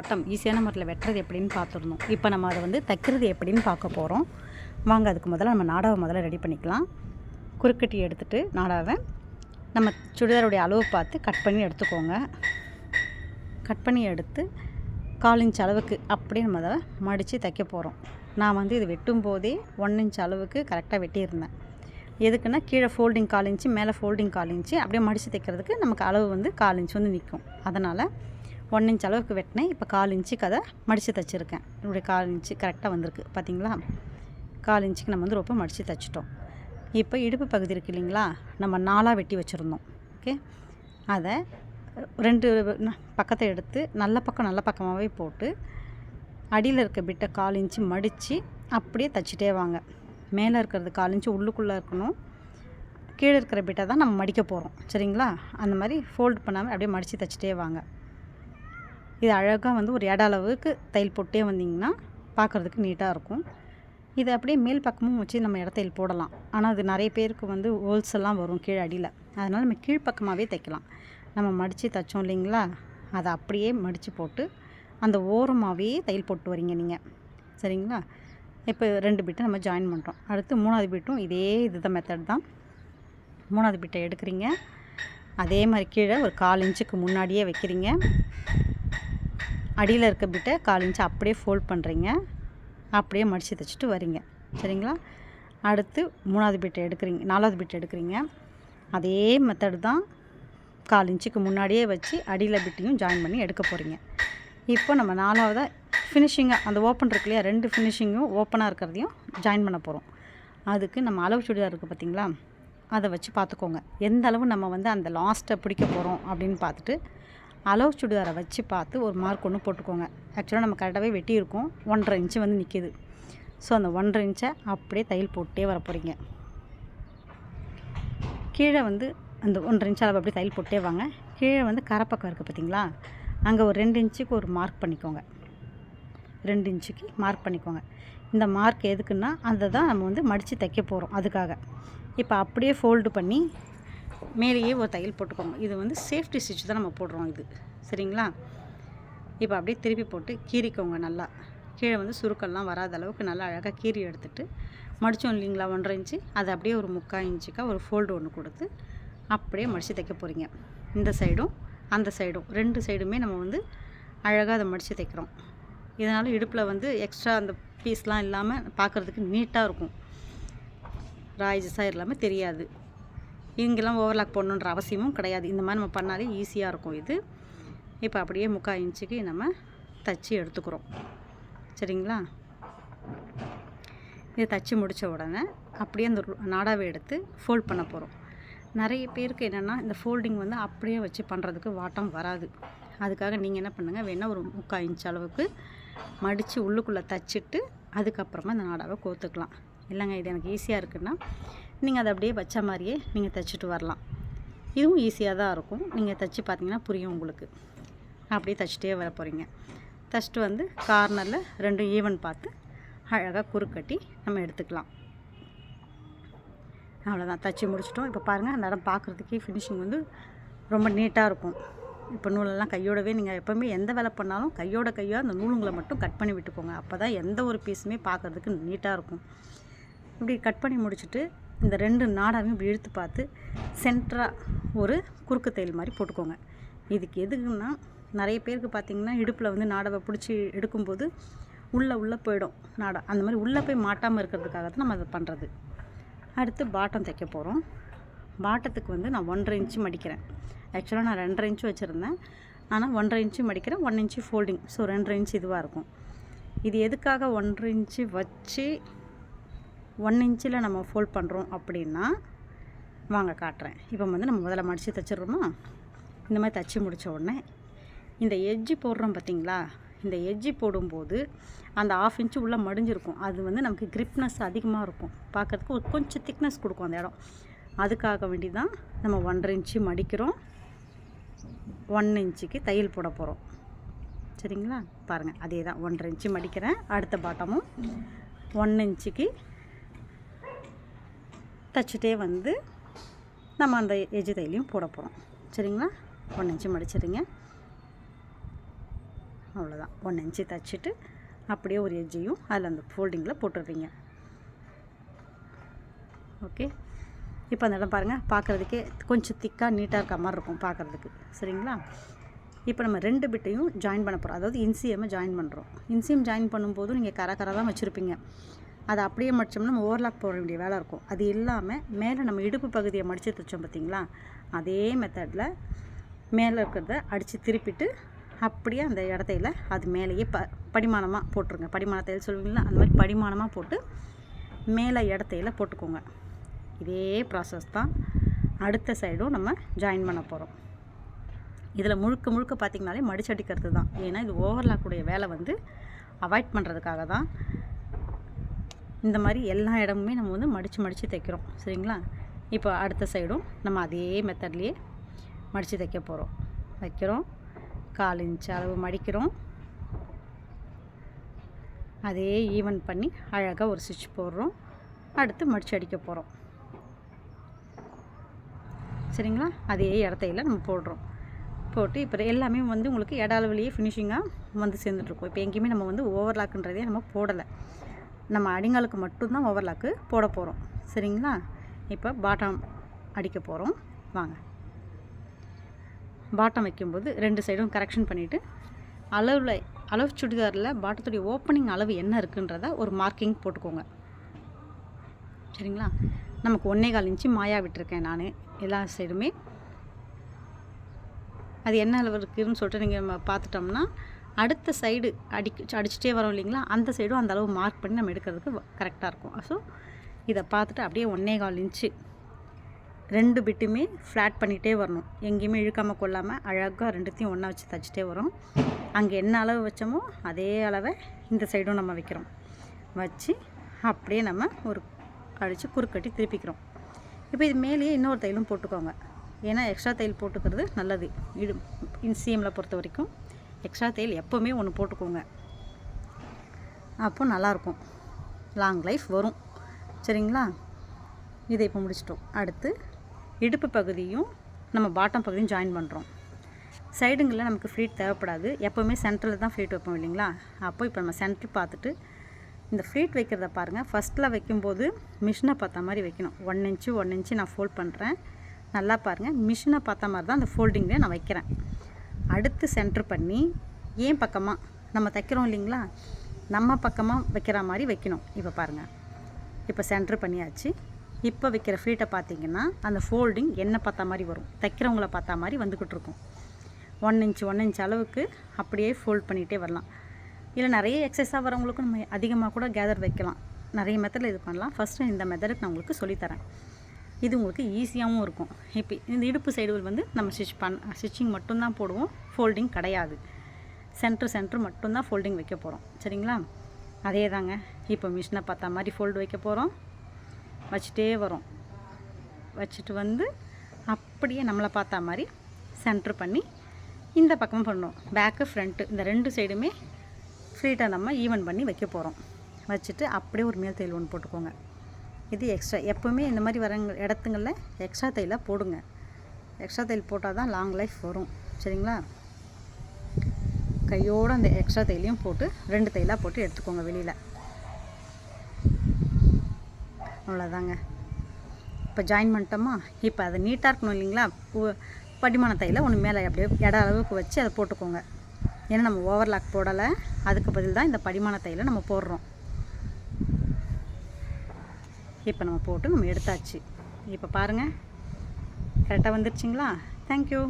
பட்டம் ஈஸியான முறையில் வெட்டுறது எப்படின்னு பார்த்துருந்தோம் இப்போ நம்ம அதை வந்து தைக்கிறது எப்படின்னு பார்க்க போகிறோம் வாங்க அதுக்கு முதல்ல நம்ம நாடாவை முதல்ல ரெடி பண்ணிக்கலாம். குறுக்கட்டி எடுத்துகிட்டு நாடாவை நம்ம சுடிதாருடைய அளவு பார்த்து கட் பண்ணி எடுத்துக்கோங்க. கட் பண்ணி எடுத்து கால் இன்ச் அளவுக்கு அப்படியே நம்ம அதை மடித்து தைக்க போகிறோம் நான் வந்து இது வெட்டும் போதே ஒன் இன்ச் அளவுக்கு கரெக்டாக வெட்டியிருந்தேன். எதுக்குன்னா கீழே ஃபோல்டிங் கால் இன்ச்சு மேலே ஃபோல்டிங் கால் இன்ச்சு அப்படியே மடித்து தைக்கிறதுக்கு நமக்கு அளவு வந்து கால் இன்ச் வந்து நிற்கும் அதனால் ஒன் இன்ச் அளவுக்கு வெட்டினேன். இப்போ கால் இன்ச்சுக்கு அதை மடித்து தைச்சிருக்கேன். என்னுடைய கால் இன்ச்சு கரெக்டாக வந்திருக்கு. பார்த்தீங்களா கால் இன்ச்சுக்கு நம்ம வந்து ரொம்ப மடித்து தைச்சிட்டோம். இப்போ இடுப்பு பகுதி இருக்கு இல்லைங்களா? நம்ம நாலாக வெட்டி வச்சுருந்தோம். ஓகே அதை ரெண்டு பக்கத்தை எடுத்து நல்ல பக்கம் நல்ல பக்கமாகவே போட்டு அடியில் இருக்க பிட்டை கால் இன்ச்சு மடித்து அப்படியே தச்சிட்டே வாங்க. மேலே இருக்கிறது கால் இன்ச்சு உள்ளுக்குள்ளே இருக்கணும். கீழே இருக்கிற பிட்டை தான் நம்ம மடிக்க போகிறோம் சரிங்களா? அந்த மாதிரி ஃபோல்ட் பண்ணாமல் அப்படியே மடித்து தச்சிட்டே வாங்க. இது அழகாக வந்து ஒரு இட அளவுக்கு தையல் போட்டே வந்தீங்கன்னா பார்க்குறதுக்கு நீட்டாக இருக்கும். இதை அப்படியே மேல் பக்கமும் வச்சு நம்ம இடத்தையில் போடலாம். ஆனால் அது நிறைய பேருக்கு வந்து ஹோல்ஸ் எல்லாம் வரும் கீழே அடியில். அதனால் நம்ம கீழ்ப்பக்கமாகவே தைக்கலாம். நம்ம மடித்து தைச்சோம் இல்லைங்களா? அதை அப்படியே மடித்து போட்டு அந்த ஓரமாகவே தையல் போட்டு வரீங்க நீங்கள் சரிங்களா? இப்போ ரெண்டு பிட்டை நம்ம ஜாயின் பண்ணுறோம் அடுத்து மூணாவது பிட்டும் இதே இதுதான் மெத்தட் தான். மூணாவது பிட்டை எடுக்கிறீங்க. அதே மாதிரி கீழே ஒரு கால் இன்ச்சுக்கு முன்னாடியே வைக்கிறீங்க. அடியில் இருக்க பிட்டை கால் இன்ச்சு அப்படியே ஃபோல்ட் பண்ணுறீங்க அப்படியே மடித்து தைச்சிட்டு வரீங்க. சரிங்களா? அடுத்து மூணாவது பிட்டை எடுக்கிறீங்க நாலாவது பிட்டை எடுக்கிறீங்க. அதே மெத்தடு தான் கால் இன்ச்சுக்கு முன்னாடியே வச்சு அடியில் பிட்டையும் ஜாயின் பண்ணி எடுக்க போகிறீங்க இப்போ நம்ம நாலாவதாக ஃபினிஷிங்காக அந்த ஓப்பன் இருக்கு இல்லையா ரெண்டு ஃபினிஷிங்கும் ஓப்பனாக இருக்கிறதையும் ஜாயின் பண்ண போகிறோம் அதுக்கு நம்ம அளவு சுடிதார் இருக்குது பார்த்தீங்களா அதை வச்சு பார்த்துக்கோங்க எந்த அளவு நம்ம வந்து அந்த லாஸ்ட்டை பிடிக்க போகிறோம் அப்படின்னு பார்த்துட்டு அளவு சுடிதாரை வச்சு பார்த்து ஒரு மார்க் ஒன்று போட்டுக்கோங்க. ஆக்சுவலாக நம்ம கரெக்டாகவே வெட்டியிருக்கோம். ஒன்றரை இன்ச்சு வந்து நிற்கிது ஸோ அந்த ஒன்றரை இன்ச்சை அப்படியே தையல் போட்டே வர போகிறீங்க கீழே வந்து அந்த ஒன்றரை இன்ச்சு அளவு அப்படியே தையல் போட்டே வாங்க. கீழே வந்து கரப்பக்கம் இருக்குது பார்த்தீங்களா? அங்கே ஒரு ரெண்டு இன்ச்சுக்கு ஒரு மார்க் பண்ணிக்கோங்க. ரெண்டு இன்ச்சுக்கு மார்க் பண்ணிக்கோங்க. இந்த மார்க் எதுக்குன்னா அதை தான் நம்ம வந்து மடித்து தைக்க போகிறோம் அதுக்காக. இப்போ அப்படியே ஃபோல்டு பண்ணி மேலேயே ஒரு தையல் போட்டுக்கோங்க. இது வந்து சேஃப்டி ஸ்டிச் தான் நம்ம போடுறோம் இது. சரிங்களா? இப்போ அப்படியே திருப்பி போட்டு கீறிக்கோங்க நல்லா. கீழே வந்து சுருக்கெல்லாம் வராத அளவுக்கு நல்லா அழகாக கீறி எடுத்துட்டு மடித்தோம் இல்லைங்களா? ஒன்றரை இன்ச்சு. அதை அப்படியே ஒரு முக்கால் இன்ச்சுக்காக ஒரு ஃபோல்டு ஒன்று கொடுத்து அப்படியே மடித்து தைக்க போகிறீங்க இந்த சைடும் அந்த சைடும் ரெண்டு சைடுமே நம்ம வந்து அழகாக அதை மடித்து தைக்கிறோம். இதனால் இடுப்பில் வந்து எக்ஸ்ட்ரா அந்த பீஸ்லாம் இல்லாமல் பார்க்குறதுக்கு நீட்டாக இருக்கும். ராய்ஜஸாக இல்லாமல் தெரியாது. இங்கெல்லாம் ஓவர்லாக் போடணுன்ற அவசியமும் கிடையாது. இந்த மாதிரி நம்ம பண்ணாலே ஈஸியாக இருக்கும் இது. இப்போ அப்படியே முக்கால் இன்ச்சுக்கு நம்ம தச்சு எடுத்துக்கிறோம். சரிங்களா? இதை தச்சு முடித்த உடனே அப்படியே அந்த நாடாவை எடுத்து ஃபோல்ட் பண்ண போகிறோம் நிறைய பேருக்கு என்னென்னா இந்த ஃபோல்டிங் வந்து அப்படியே வச்சு பண்ணுறதுக்கு வாட்டம் வராது. அதுக்காக நீங்கள் என்ன பண்ணுங்கள் வேணால் ஒரு முக்கால் இன்ச் அளவுக்கு மடித்து உள்ளுக்குள்ளே தச்சுட்டு அதுக்கப்புறமா இந்த நாடாவை கோத்துக்கலாம். இல்லைங்க இது எனக்கு ஈஸியாக இருக்குன்னா நீங்கள் அதை அப்படியே வச்ச மாதிரியே நீங்கள் தைச்சிட்டு வரலாம். இதுவும் ஈஸியாக தான் இருக்கும். நீங்கள் தைச்சி பார்த்தீங்கன்னா புரியும் உங்களுக்கு. அப்படியே தைச்சிட்டே வர போகிறீங்க தைச்சிட்டு வந்து கார்னரில் ரெண்டும் ஈவன் பார்த்து அழகாக குறுக்கட்டி நம்ம எடுத்துக்கலாம். அவ்வளோதான் தச்சு முடிச்சிட்டோம். இப்போ பாருங்கள் அந்த இடம் பார்க்குறதுக்கே ஃபினிஷிங் வந்து ரொம்ப நீட்டாக இருக்கும். இப்போ நூலெல்லாம் கையோடவே நீங்கள் எப்போவுமே எந்த வேலை பண்ணாலும் கையோட கையாக அந்த நூலுங்களை மட்டும் கட் பண்ணி விட்டுக்கோங்க. அப்போ தான் எந்த ஒரு பீஸுமே பார்க்குறதுக்கு நீட்டாக இருக்கும். இப்படி கட் பண்ணி முடிச்சுட்டு இந்த ரெண்டு நாடாவையும் இப்படி இழுத்து பார்த்து சென்டராக ஒரு குறுக்கு தையல் மாதிரி போட்டுக்கோங்க. இதுக்கு எதுக்குன்னா நிறைய பேருக்கு பார்த்தீங்கன்னா இடுப்பில் வந்து நாடாவை பிடிச்சி எடுக்கும்போது உள்ளே உள்ளே போயிடும் நாடா. அந்த மாதிரி உள்ளே போய் மாட்டாமல் இருக்கிறதுக்காக தான் நம்ம அதை பண்ணுறது அடுத்து பாட்டம் தைக்க போகிறோம் பாட்டத்துக்கு வந்து நான் ஒன்றரை இன்ச்சு மடிக்கிறேன். ஆக்சுவலாக நான் ரெண்டரை இன்ச்சு வச்சுருந்தேன். ஆனால் ஒன்றரை இன்ச்சு மடிக்கிறேன் ஒன் இன்ச்சு ஃபோல்டிங் ஸோ ரெண்டரை இன்ச்சு இதுவாக இருக்கும். இது எதுக்காக ஒன்றரை இன்ச்சு வச்சு ஒன் இன்ச்சில் நம்ம ஃபோல்ட் பண்ணுறோம் அப்படின்னா வாங்க காட்டுறேன். இப்போ வந்து நம்ம முதல்ல மடித்து தைச்சிடுறோமா? இந்த மாதிரி தைச்சி முடித்த உடனே இந்த எஜ்ஜி போடுறோம் பார்த்தீங்களா இந்த எஜ்ஜி போடும்போது அந்த ஆஃப் இன்ச்சு உள்ளே மடிஞ்சிருக்கும். அது வந்து நமக்கு கிரிப்னஸ் அதிகமாக இருக்கும். பார்க்கறதுக்கு ஒரு கொஞ்சம் திக்னஸ் கொடுக்கும் அந்த இடம். அதுக்காக வேண்டி தான் நம்ம ஒன்றரை இன்ச்சு மடிக்கிறோம். ஒன் இன்ச்சுக்கு தையல் போட போகிறோம் சரிங்களா? பாருங்கள் அதே தான் ஒன்றரை இன்ச்சு மடிக்கிறேன். அடுத்த பாட்டமும் ஒன் இன்ச்சுக்கு தச்சுட்டே வந்து நம்ம அந்த எஜ்ஜு தையிலையும் போட போகிறோம். சரிங்களா? ஒன் இன்ச்சு மடிச்சிடுங்க. அவ்வளோதான். ஒன் இன்ச்சு தைச்சிட்டு அப்படியே ஒரு எஜ்ஜையும் அதில் அந்த ஃபோல்டிங்கில் போட்டுடுறீங்க. ஓகே? இப்போ அந்த இடம் பாருங்கள் பார்க்குறதுக்கே கொஞ்சம் திக்காக நீட்டாக இருக்க மாதிரி இருக்கும் பார்க்குறதுக்கு. சரிங்களா? இப்போ நம்ம ரெண்டு பிட்டையும் ஜாயின் பண்ண போகிறோம். அதாவது இன்சிஎம்மை ஜாயின் பண்ணுறோம். இன்சிஎம் ஜாயின் பண்ணும்போது நீங்கள் கரை கரை தான் வச்சுருப்பீங்க. அதை அப்படியே மடித்தோம்னா நம்ம ஓவர்லாக் போட வேண்டிய வேலை இருக்கும். அது இல்லாமல் மேலே நம்ம இடுப்பு பகுதியை மடித்து தைச்சோம் பார்த்தீங்களா? அதே மெத்தடில் மேலே இருக்கிறத அடித்து திருப்பிட்டு அப்படியே அந்த இடத்தையில அது மேலேயே ப படிமானமாக போட்டுருங்க. படிமான தையல் சொல்லுவீங்களா அந்த மாதிரி படிமானமாக போட்டு மேலே இடத்தையில போட்டுக்கோங்க. இதே ப்ராசஸ் தான் அடுத்த சைடும் நம்ம ஜாயின் பண்ண போகிறோம் இதில் முழுக்க முழுக்க பார்த்திங்கனாலே மடிச்சடிக்கிறது தான். ஏன்னா இது ஓவர்லாக்குடைய வேலை வந்து அவாய்ட் பண்ணுறதுக்காக தான் இந்த மாதிரி எல்லா இடமுமே நம்ம வந்து மடித்து மடித்து தைக்கிறோம். சரிங்களா? இப்போ அடுத்த சைடும் நம்ம அதே மெத்தட்லேயே மடித்து தைக்க போகிறோம் வைக்கிறோம் கால் இன்ச் அளவு மடிக்கிறோம். அதே ஈவன் பண்ணி அழகாக ஒரு ஸ்டிச் போடுறோம். அடுத்து மடித்து அடிக்க போகிறோம் சரிங்களா? அதே இடத்தையில நம்ம போடுறோம். போட்டு இப்போ எல்லாமே வந்து உங்களுக்கு இட அளவுலேயே ஃபினிஷிங்காக வந்து சேர்ந்துட்ருக்கோம் இப்போ எங்கேயுமே நம்ம வந்து ஓவர்லாக்குன்றதே நம்ம போடலை. நம்ம அடிங்களுக்கு மட்டும்தான் ஓவர்லாக்கு போட போகிறோம் சரிங்களா? இப்போ பாட்டம் அடிக்க போகிறோம் வாங்க. பாட்டம் வைக்கும்போது ரெண்டு சைடும் கரெக்ஷன் பண்ணிவிட்டு அளவில் அளவு சுடிதாரில் பாட்டத்துடைய ஓப்பனிங் அளவு என்ன இருக்குன்றத ஒரு மார்க்கிங் போட்டுக்கோங்க. சரிங்களா? நமக்கு ஒன்றே கால் இன்ச்சு மாயா விட்டுருக்கேன் நான். எல்லா சைடுமே அது என்ன அளவு இருக்குதுன்னு சொல்லிட்டு நீங்கள் பார்த்துட்டோம்னா அடுத்த சைடு அடி அடிச்சுட்டே வரோம் இல்லைங்களா? அந்த சைடும் அந்த அளவு மார்க் பண்ணி நம்ம எடுக்கிறதுக்கு கரெக்டாக இருக்கும். ஸோ இதை பார்த்துட்டு அப்படியே ஒன்றே கால் இன்ச்சு. ரெண்டு பிட்டுமே ஃப்ளாட் பண்ணிகிட்டே வரணும். எங்கேயுமே இழுக்காமல் கொள்ளாமல் அழகாக ரெண்டுத்தையும் ஒன்றா வச்சு தைச்சிட்டே வரும். அங்கே என்ன அளவு வச்சோமோ அதே அளவை இந்த சைடும் நம்ம வைக்கிறோம். வச்சு அப்படியே நம்ம ஒரு அடித்து குறுக்கட்டி திருப்பிக்கிறோம். இப்போ இது மேலேயே இன்னொரு தையலும் போட்டுக்கோங்க. ஏன்னா எக்ஸ்ட்ரா தையல் போட்டுக்கிறது நல்லது. இடு இன்சிஎம்மில் பொறுத்த வரைக்கும். எக்ஸ்ட்ரா தேல் எப்போவுமே ஒன்று போட்டுக்கோங்க. அப்போ நல்லாயிருக்கும். லாங் லைஃப் வரும். சரிங்களா? இதை இப்போ முடிச்சிட்டோம். அடுத்து இடுப்பு பகுதியும் நம்ம பாட்டம் பகுதியும் ஜாயின் பண்ணுறோம் சைடுங்களில் நமக்கு ஃப்ளீட் தேவைப்படாது. எப்போவுமே சென்டரில் தான் ஃப்ளீட் வைப்போம் இல்லைங்களா? அப்போ இப்போ நம்ம சென்டர் பார்த்துட்டு இந்த ஃப்ளீட் வைக்கிறத பாருங்கள் ஃபஸ்ட்டில் வைக்கும்போது மிஷினை பார்த்த மாதிரி வைக்கணும். ஒன் இன்ச்சு ஒன் இன்ச்சு நான் ஃபோல்ட் பண்ணுறேன் நல்லா பாருங்கள் மிஷினை பார்த்த மாதிரி தான் அந்த ஃபோல்டிங்கில் நான் வைக்கிறேன். அடுத்து சென்டர் பண்ணி ஏன் பக்கமாக நம்ம தைக்கிறோம் இல்லைங்களா? நம்ம பக்கமாக வைக்கிற மாதிரி வைக்கணும். இப்போ பாருங்கள் இப்போ சென்டர் பண்ணியாச்சு. இப்போ வைக்கிற ஃப்ளீட்டை பார்த்தீங்கன்னா அந்த ஃபோல்டிங் என்ன பார்த்தா மாதிரி வரும்? தைக்கிறவங்கள பார்த்தா மாதிரி வந்துக்கிட்டு இருக்கும். ஒன் இன்ச் ஒன் இன்ச் அளவுக்கு அப்படியே ஃபோல்ட் பண்ணிகிட்டே வரலாம். இல்லை நிறைய எக்ஸசைஸாக வரவங்களுக்கும் நம்ம அதிகமாக கூட கேதர் வைக்கலாம். நிறைய மெத்தடில் இது பண்ணலாம். ஃபஸ்ட்டு இந்த மெத்தடுக்கு நான் உங்களுக்கு சொல்லித்தரேன் இது உங்களுக்கு ஈஸியாகவும் இருக்கும். இப்போ இந்த இடுப்பு சைடுகள் வந்து நம்ம ஸ்டிச் பண் ஸ்டிச்சிங் மட்டும்தான் போடுவோம். ஃபோல்டிங் கிடையாது. சென்ட்ரு சென்ட்ரு மட்டும்தான் ஃபோல்டிங் வைக்க போகிறோம் சரிங்களா? அதே தாங்க இப்போ மிஷினை பார்த்தா மாதிரி ஃபோல்டு வைக்க போகிறோம் வச்சுட்டே வரோம். வச்சுட்டு வந்து அப்படியே நம்மளை பார்த்தா மாதிரி சென்ட்ரு பண்ணி இந்த பக்கமும் பண்ணணும். பேக்கு ஃப்ரண்ட்டு இந்த ரெண்டு சைடுமே ஃப்ரீட்டாக நம்ம ஈவன் பண்ணி வைக்க போகிறோம் வச்சுட்டு அப்படியே ஒரு மேல் தையல் ஒன்று போட்டுக்கோங்க. இது எக்ஸ்ட்ரா எப்போவுமே இந்த மாதிரி வரங்க இடத்துங்களில் எக்ஸ்ட்ரா தையலாக போடுங்க. எக்ஸ்ட்ரா தையல் போட்டால் தான் லாங் லைஃப் வரும். சரிங்களா? கையோடு அந்த எக்ஸ்ட்ரா தையலையும் போட்டு ரெண்டு தையலாக போட்டு எடுத்துக்கோங்க வெளியில். அவ்வளோதாங்க இப்போ ஜாயின் பண்ணிட்டோமா? இப்போ அதை நீட்டாக இருக்கணும் இல்லைங்களா? பூ- படிமான தையில் ஒன்று மேலே அப்படியே இட அளவுக்கு வச்சு அதை போட்டுக்கோங்க. ஏன்னா நம்ம ஓவர்லாக் போடலை. அதுக்கு பதில் தான் இந்த படிமான தையில் நம்ம போடுறோம். இப்போ நம்ம போட்டு நம்ம எடுத்தாச்சு. இப்போ பாருங்கள் கரெக்டாக வந்துருச்சிங்களா? தேங்க்யூ